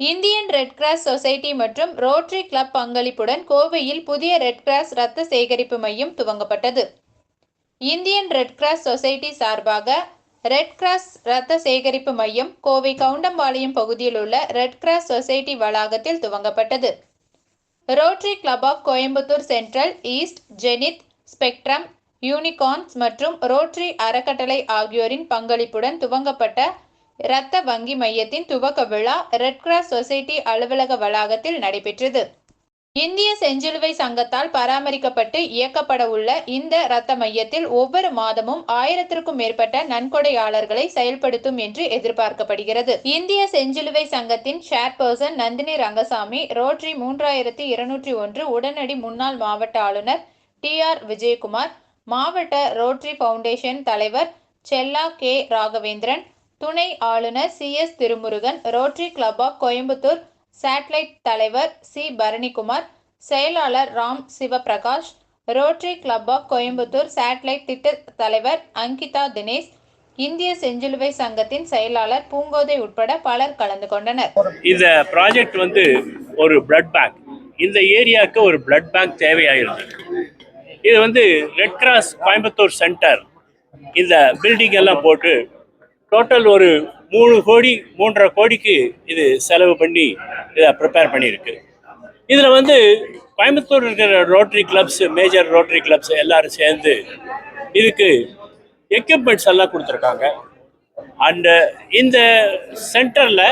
Indian red cross society மற்றும் rotary club பங்களிப்புடன் கோவையில் புதிய ரெட் கிராஸ் இரத்த சேகரிப்பு மையம் துவங்கப்பட்டது. இந்தியன் ரெட் கிராஸ் சொசைட்டி சார்பாக ரெட் கிராஸ் இரத்த சேகரிப்பு மையம் கோவை கவுண்டம்பாளையம் பகுதியில் உள்ள ரெட் கிராஸ் சொசைட்டி வளாகத்தில் துவங்கப்பட்டது. Rotary Club of Coimbatore Central East Zenith Spectrum Unicorns மற்றும் ரோட்டரி அறக்கட்டளை ஆகியோரின் பங்களிப்புடன் துவங்கப்பட்ட இரத்த வங்கி மையத்தின் துவக்க விழா ரெட் கிராஸ் சொசைட்டி அலுவலக வளாகத்தில் நடைபெற்றது. இந்திய செஞ்சிலுவை சங்கத்தால் பராமரிக்கப்பட்டு இயக்கப்பட உள்ள இந்த இரத்த மையத்தில் ஒவ்வொரு மாதமும் ஆயிரத்திற்கும் மேற்பட்ட நன்கொடையாளர்களை செயல்படுத்தும் என்று எதிர்பார்க்கப்படுகிறது. இந்திய செஞ்சிலுவை சங்கத்தின் சேர்பர்சன் நந்தினி ரங்கசாமி ரோட்ரி மூன்றாயிரத்தி இருநூற்றி ஒன்று உடனடி முன்னாள் மாவட்ட ஆளுநர் டி ஆர் விஜயகுமார் மாவட்ட ரோட்ரி ஃபவுண்டேஷன் தலைவர் செல்லா கே ராகவேந்திரன் துணை ஆளுநர் C. S. Thirumurugan Rotary Club of Coimbatore Satellite தலைவர் சி. பரணிக்குமார் செயலாளர் Ram Sivaprakash Rotary Club of Coimbatore Satellite திட்ட தலைவர் அங்கிதா தினேஷ் இந்திய செஞ்சிலுவை சங்கத்தின் செயலாளர் பூங்கோதை உட்பட பலர் கலந்து கொண்டனர். இந்த ப்ராஜெக்ட் வந்து ஒரு பிளட் பேங்க் இந்த ஏரியாவுக்கு ஒரு பிளட் பேங்க் தேவையாயிருந்தது இது வந்து ரெட் கிராஸ் கோயம்புத்தூர் சென்டர் இந்த பில்டிங் எல்லாம் போட்டு டோட்டல் ஒரு மூணு கோடி மூன்றரை கோடிக்கு இது செலவு பண்ணி இதை ப்ரிப்பேர் பண்ணியிருக்கு இதில் வந்து கோயம்புத்தூர் இருக்கிற Rotary clubs major Rotary clubs எல்லாரும் சேர்ந்து இதுக்கு எக்யூப்மெண்ட்ஸ் எல்லாம் கொடுத்துருக்காங்க. அண்டு இந்த சென்டரில்